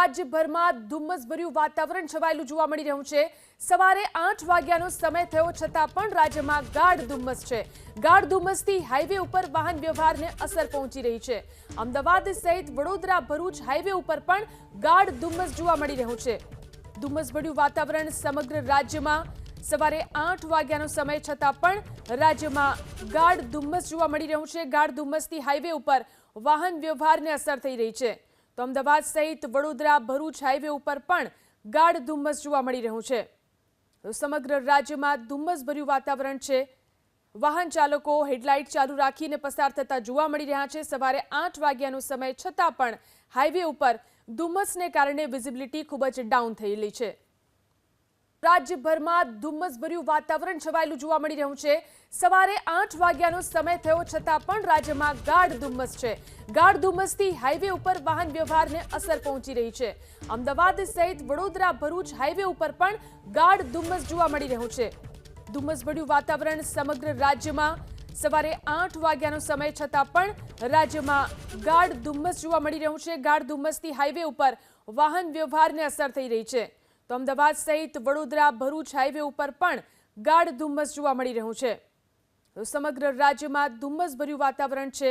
રાજ્યભરમાં ધુમ્મસભર્યું વાતાવરણ છવાયેલું જોવા મળી રહ્યું છે. સવારે આઠ વાગ્યાનો સમય થયો છતાં પણ રાજ્યમાં ગાઢ ધુમ્મસ છે. ગાઢ ધુમ્મસથી હાઈવે ઉપર વાહન વ્યવહારને અસર પહોંચી રહી છે. અમદાવાદ સહિત વડોદરા, ભરૂચ હાઈવે ઉપર પણ ગાઢ ધુમ્મસ જોવા મળી રહ્યું છે. ધુમ્મસભર્યું વાતાવરણ સમગ્ર રાજ્યમાં સવારે આઠ વાગ્યાનો સમય છતાં પણ રાજ્યમાં ગાઢ ધુમ્મસ જોવા મળી રહ્યું છે. ગાઢ ધુમ્મસથી હાઈવે ઉપર વાહન વ્યવહારને અસર થઈ રહી છે. તો અમદાવાદ સહિત વડોદરા, ભરૂચ હાઈવે ઉપર પણ ગાઢ ધુમ્મસ જોવા મળી રહ્યું છે. સમગ્ર રાજ્યમાં ધુમ્મસભર્યું વાતાવરણ છે. વાહન ચાલકો હેડલાઇટ ચાલુ રાખીને પસાર થતા જોવા મળી રહ્યા છે. સવારે આઠ વાગ્યાનો સમય છતાં પણ હાઈવે ઉપર ધુમ્મસને કારણે વિઝિબિલિટી ખૂબ જ ડાઉન થયેલી છે. રાજ્યભરમાં ધુમ્મસભર્યું વાતાવરણ છવાયેલું જોવા મળી રહ્યું છે. સવારે આઠ વાગ્યાનો સમય થયો છતાં પણ રાજ્યમાં ગાઢ ધુમ્મસ છે. ગાઢ ધુમ્મસથી હાઈવે ઉપર વાહન વ્યવહારને અસર પહોંચી રહી છે. અમદાવાદ સહિત વડોદરા, ભરૂચ હાઈવે ઉપર પણ ગાઢ ધુમ્મસ જોવા મળી રહ્યું છે. ધુમ્મસભર્યું વાતાવરણ સમગ્ર રાજ્યમાં સવારે આઠ વાગ્યાનો સમય છતાં પણ રાજ્યમાં ગાઢ ધુમ્મસ જોવા મળી રહ્યું છે. ગાઢ ધુમ્મસથી હાઈવે ઉપર વાહન વ્યવહારને અસર થઈ રહી છે. તો અમદાવાદ સહિત વડોદરા, ભરૂચ હાઈવે ઉપર પણ ગાઢ ધુમ્મસ જોવા મળી રહ્યું છે. તો સમગ્ર રાજ્યમાં ધુમ્મસભર્યું વાતાવરણ છે.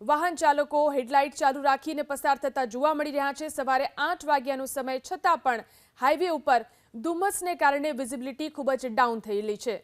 વાહન ચાલકો હેડલાઇટ ચાલુ રાખીને પસાર થતા જોવા મળી રહ્યા છે. સવારે આઠ વાગ્યાનો સમય છતાં પણ હાઈવે ઉપર ધુમ્મસને કારણે વિઝિબિલિટી ખૂબ જ ડાઉન થયેલી છે.